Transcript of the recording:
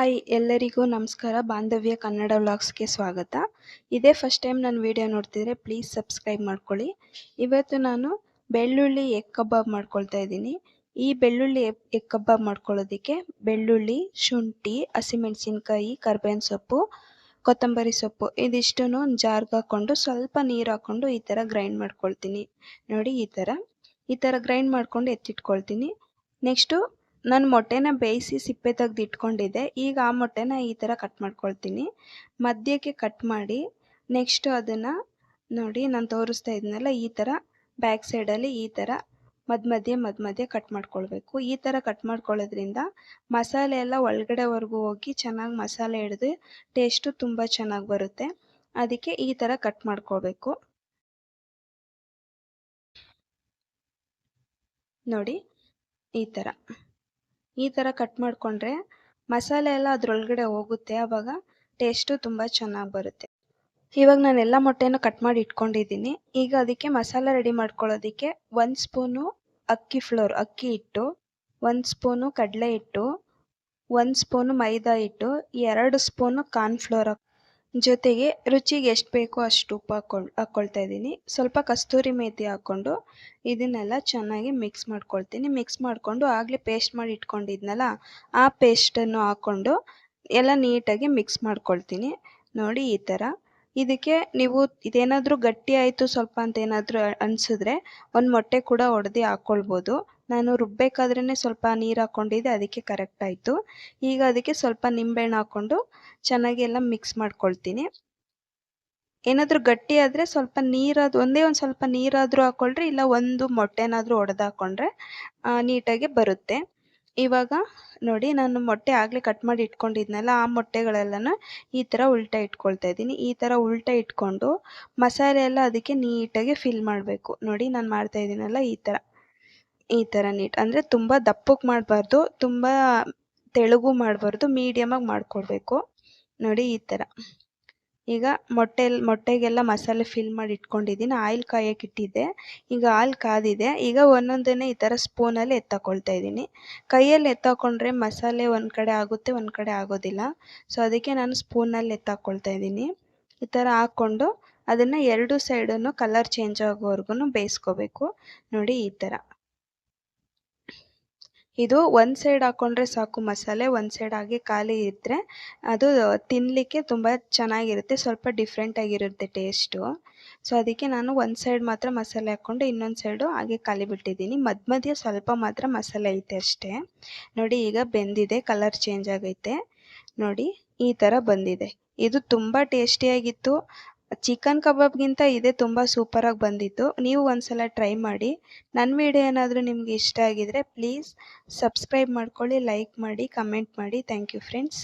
Hi ಎಲ್ಲರಿಗೂ ನಮಸ್ಕಾರ. ಬಾಂಧವ್ಯ ಕನ್ನಡ ವ್ಲಾಗ್ಸ್ಗೆ ಸ್ವಾಗತ. ಇದೇ ಫಸ್ಟ್ ಟೈಮ್ ನನ್ನ ವಿಡಿಯೋ ನೋಡ್ತಿದ್ರೆ ಪ್ಲೀಸ್ ಸಬ್ಸ್ಕ್ರೈಬ್ ಮಾಡ್ಕೊಳ್ಳಿ. ಇವತ್ತು ನಾನು ಬೆಳ್ಳುಳ್ಳಿ ಎಗ್ ಕಬಾಬ್ ಮಾಡ್ಕೊಳ್ತಾ ಇದ್ದೀನಿ. ಈ ಬೆಳ್ಳುಳ್ಳಿ ಎಗ್ ಕಬಾಬ್ ಮಾಡ್ಕೊಳ್ಳೋದಕ್ಕೆ ಬೆಳ್ಳುಳ್ಳಿ, ಶುಂಠಿ, ಹಸಿಮೆಣಸಿನ್ಕಾಯಿ, ಕರ್ಬೇವಿನ ಸೊಪ್ಪು, ಕೊತ್ತಂಬರಿ ಸೊಪ್ಪು ಇದಿಷ್ಟನ್ನು ಜಾರ್ಗೆ ಹಾಕ್ಕೊಂಡು ಸ್ವಲ್ಪ ನೀರು ಹಾಕ್ಕೊಂಡು ಈ ಥರ ಗ್ರೈಂಡ್ ಮಾಡ್ಕೊಳ್ತೀನಿ. ನೋಡಿ ಈ ಥರ ಈ ಥರ ಗ್ರೈಂಡ್ ಮಾಡ್ಕೊಂಡು ಎತ್ತಿಟ್ಕೊಳ್ತೀನಿ. ನೆಕ್ಸ್ಟು ನಾನು ಮೊಟ್ಟೆನ ಬೇಯಿಸಿ ಸಿಪ್ಪೆ ತೆಗ್ದು ಇಟ್ಕೊಂಡಿದ್ದೆ. ಈಗ ಆ ಮೊಟ್ಟೆನ ಈ ಥರ ಕಟ್ ಮಾಡ್ಕೊಳ್ತೀನಿ. ಮಧ್ಯಕ್ಕೆ ಕಟ್ ಮಾಡಿ ನೆಕ್ಸ್ಟ್ ಅದನ್ನು ನೋಡಿ ನಾನು ತೋರಿಸ್ತಾ ಇದ್ದೀನಲ್ಲ ಈ ಥರ ಬ್ಯಾಕ್ ಸೈಡಲ್ಲಿ ಈ ಥರ ಮಧ್ಯ ಮಧ್ಯೆ ಮಧ್ಯ ಮಧ್ಯೆ ಕಟ್ ಮಾಡ್ಕೊಳ್ಬೇಕು. ಈ ಥರ ಕಟ್ ಮಾಡ್ಕೊಳ್ಳೋದ್ರಿಂದ ಮಸಾಲೆ ಎಲ್ಲ ಒಳಗಡೆವರೆಗೂ ಹೋಗಿ ಚೆನ್ನಾಗಿ ಮಸಾಲೆ ಹಿಡಿದು ಟೇಸ್ಟು ತುಂಬ ಚೆನ್ನಾಗಿ ಬರುತ್ತೆ. ಅದಕ್ಕೆ ಈ ಥರ ಕಟ್ ಮಾಡ್ಕೊಳ್ಬೇಕು. ನೋಡಿ ಈ ಥರ ಈ ಥರ ಕಟ್ ಮಾಡಿಕೊಂಡ್ರೆ ಮಸಾಲೆ ಎಲ್ಲ ಅದರೊಳಗಡೆ ಹೋಗುತ್ತೆ. ಆವಾಗ ಟೇಸ್ಟು ತುಂಬ ಚೆನ್ನಾಗಿ ಬರುತ್ತೆ. ಇವಾಗ ನಾನು ಎಲ್ಲ ಮೊಟ್ಟೆನೂ ಕಟ್ ಮಾಡಿ ಇಟ್ಕೊಂಡಿದ್ದೀನಿ. ಈಗ ಅದಕ್ಕೆ ಮಸಾಲೆ ರೆಡಿ ಮಾಡ್ಕೊಳ್ಳೋದಕ್ಕೆ ಒಂದು ಸ್ಪೂನು ಅಕ್ಕಿ ಫ್ಲೋರ್ ಅಕ್ಕಿ ಹಿಟ್ಟು, ಒಂದು ಸ್ಪೂನು ಕಡಲೆ ಹಿಟ್ಟು, ಒಂದು ಸ್ಪೂನು ಮೈದಾ ಹಿಟ್ಟು, ಎರಡು ಸ್ಪೂನು ಕಾರ್ನ್ಫ್ಲೋರ್ ಜೊತೆಗೆ ರುಚಿಗೆ ಎಷ್ಟು ಬೇಕೋ ಅಷ್ಟು ಉಪ್ಪು ಹಾಕ್ಕೊಂಡು ಹಾಕ್ಕೊಳ್ತಾ ಇದ್ದೀನಿ. ಸ್ವಲ್ಪ ಕಸ್ತೂರಿ ಮೇಥಿ ಹಾಕ್ಕೊಂಡು ಇದನ್ನೆಲ್ಲ ಚೆನ್ನಾಗಿ ಮಿಕ್ಸ್ ಮಾಡ್ಕೊಳ್ತೀನಿ. ಮಿಕ್ಸ್ ಮಾಡಿಕೊಂಡು ಆಗಲೇ ಪೇಸ್ಟ್ ಮಾಡಿ ಇಟ್ಕೊಂಡಿದ್ನಲ್ಲ, ಆ ಪೇಸ್ಟನ್ನು ಹಾಕ್ಕೊಂಡು ಎಲ್ಲ ನೀಟಾಗಿ ಮಿಕ್ಸ್ ಮಾಡ್ಕೊಳ್ತೀನಿ. ನೋಡಿ ಈ ಥರ. ಇದಕ್ಕೆ ನೀವು ಇದೇನಾದರೂ ಗಟ್ಟಿ ಆಯಿತು ಸ್ವಲ್ಪ ಅಂತ ಏನಾದರೂ ಅನಿಸಿದ್ರೆ ಒಂದು ಮೊಟ್ಟೆ ಕೂಡ ಒಡೆದು ಹಾಕ್ಕೊಳ್ಬೋದು ನಾನು ರುಬ್ಬೇಕಾದ್ರೇ ಸ್ವಲ್ಪ ನೀರು ಹಾಕ್ಕೊಂಡಿದ್ದೆ ಅದಕ್ಕೆ ಕರೆಕ್ಟ್ ಆಯಿತು. ಈಗ ಅದಕ್ಕೆ ಸ್ವಲ್ಪ ನಿಂಬೆಹಣ್ಣು ಹಾಕ್ಕೊಂಡು ಚೆನ್ನಾಗಿ ಎಲ್ಲ ಮಿಕ್ಸ್ ಮಾಡ್ಕೊಳ್ತೀನಿ. ಏನಾದರೂ ಗಟ್ಟಿ ಆದರೆ ಸ್ವಲ್ಪ ನೀರಾದ, ಒಂದೇ ಒಂದು ಸ್ವಲ್ಪ ನೀರಾದರೂ ಹಾಕ್ಕೊಳ್ರಿ ಇಲ್ಲ ಒಂದು ಮೊಟ್ಟೆನಾದರೂ ಒಡೆದು ಹಾಕ್ಕೊಂಡ್ರೆ ನೀಟಾಗಿ ಬರುತ್ತೆ. ಇವಾಗ ನೋಡಿ, ನಾನು ಮೊಟ್ಟೆ ಆಗಲೇ ಕಟ್ ಮಾಡಿ ಇಟ್ಕೊಂಡಿದ್ನಲ್ಲ, ಆ ಮೊಟ್ಟೆಗಳೆಲ್ಲನೂ ಈ ಥರ ಉಲ್ಟಾ ಇಟ್ಕೊಳ್ತಾ ಇದ್ದೀನಿ. ಈ ಥರ ಉಲ್ಟಾ ಇಟ್ಕೊಂಡು ಮಸಾಲೆ ಎಲ್ಲ ಅದಕ್ಕೆ ನೀಟಾಗಿ ಫಿಲ್ ಮಾಡಬೇಕು. ನೋಡಿ, ನಾನು ಮಾಡ್ತಾ ಇದ್ದೀನಲ್ಲ ಈ ಥರ ಈ ಥರ ನೀಟ್ ಅಂದರೆ ತುಂಬ ದಪ್ಪಕ್ಕೆ ಮಾಡಬಾರ್ದು, ತುಂಬ ತೆಳುಗೂ ಮಾಡಬಾರ್ದು ಮೀಡಿಯಮಾಗಿ ಮಾಡಿಕೊಡ್ಬೇಕು. ನೋಡಿ ಈ ಥರ ಈಗ ಮೊಟ್ಟೆ ಮೊಟ್ಟೆಗೆಲ್ಲ ಮಸಾಲೆ ಫಿಲ್ ಮಾಡಿ ಇಟ್ಕೊಂಡಿದ್ದೀನಿ ಆಯಿಲ್ ಕಾಯಕ್ಕೆ ಇಟ್ಟಿದ್ದೆ. ಈಗ ಆಯಿಲ್ ಕಾದಿದೆ. ಈಗ ಒಂದೊಂದನ್ನೇ ಈ ಥರ ಸ್ಪೂನಲ್ಲಿ ಎತ್ತಾಕೊಳ್ತಾ ಇದ್ದೀನಿ ಕೈಯಲ್ಲಿ ಎತ್ತಾಕೊಂಡ್ರೆ ಮಸಾಲೆ ಒಂದು ಕಡೆ ಆಗುತ್ತೆ, ಒಂದು ಕಡೆ ಆಗೋದಿಲ್ಲ. ಸೊ ಅದಕ್ಕೆ ನಾನು ಸ್ಪೂನಲ್ಲಿ ಎತ್ತಾಕೊಳ್ತಾ ಇದ್ದೀನಿ ಈ ಥರ ಹಾಕ್ಕೊಂಡು ಅದನ್ನು ಎರಡು ಸೈಡನ್ನು ಕಲರ್ ಚೇಂಜ್ ಆಗೋವರೆಗೂ ಬೇಯಿಸ್ಕೋಬೇಕು. ನೋಡಿ ಈ ಥರ ಇದು ಒಂದು ಸೈಡ್ ಹಾಕ್ಕೊಂಡ್ರೆ ಸಾಕು ಮಸಾಲೆ, ಒಂದು ಸೈಡ್ ಹಾಗೆ ಖಾಲಿ ಇದ್ದರೆ ಅದು ತಿನ್ನಲಿಕ್ಕೆ ತುಂಬ ಚೆನ್ನಾಗಿರುತ್ತೆ, ಸ್ವಲ್ಪ ಡಿಫ್ರೆಂಟಾಗಿರುತ್ತೆ ಟೇಸ್ಟು ಸೊ ಅದಕ್ಕೆ ನಾನು ಒಂದು ಸೈಡ್ ಮಾತ್ರ ಮಸಾಲೆ ಹಾಕ್ಕೊಂಡು ಇನ್ನೊಂದು ಸೈಡು ಹಾಗೆ ಖಾಲಿ ಬಿಟ್ಟಿದ್ದೀನಿ. ಮಧ್ಯ ಮಧ್ಯ ಸ್ವಲ್ಪ ಮಾತ್ರ ಮಸಾಲೆ ಐತೆ ಅಷ್ಟೇ. ನೋಡಿ, ಈಗ ಬೆಂದಿದೆ ಕಲರ್ ಚೇಂಜ್ ಆಗೈತೆ. ನೋಡಿ, ಈ ಥರ ಬಂದಿದೆ. ಇದು ತುಂಬ ಟೇಸ್ಟಿಯಾಗಿತ್ತು ಚಿಕನ್ ಕಬಾಬ್ಗಿಂತ ಇದೇ ತುಂಬ ಸೂಪರಾಗಿ ಬಂದಿತ್ತು. ನೀವು ಒಂದ್ಸಲ ಟ್ರೈ ಮಾಡಿ. ನನ್ನ ವಿಡಿಯೋ ಏನಾದರೂ ನಿಮಗೆ ಇಷ್ಟ ಆಗಿದರೆ ಪ್ಲೀಸ್ ಸಬ್ಸ್ಕ್ರೈಬ್ ಮಾಡ್ಕೊಳ್ಳಿ, ಲೈಕ್ ಮಾಡಿ, ಕಮೆಂಟ್ ಮಾಡಿ. Thank you friends.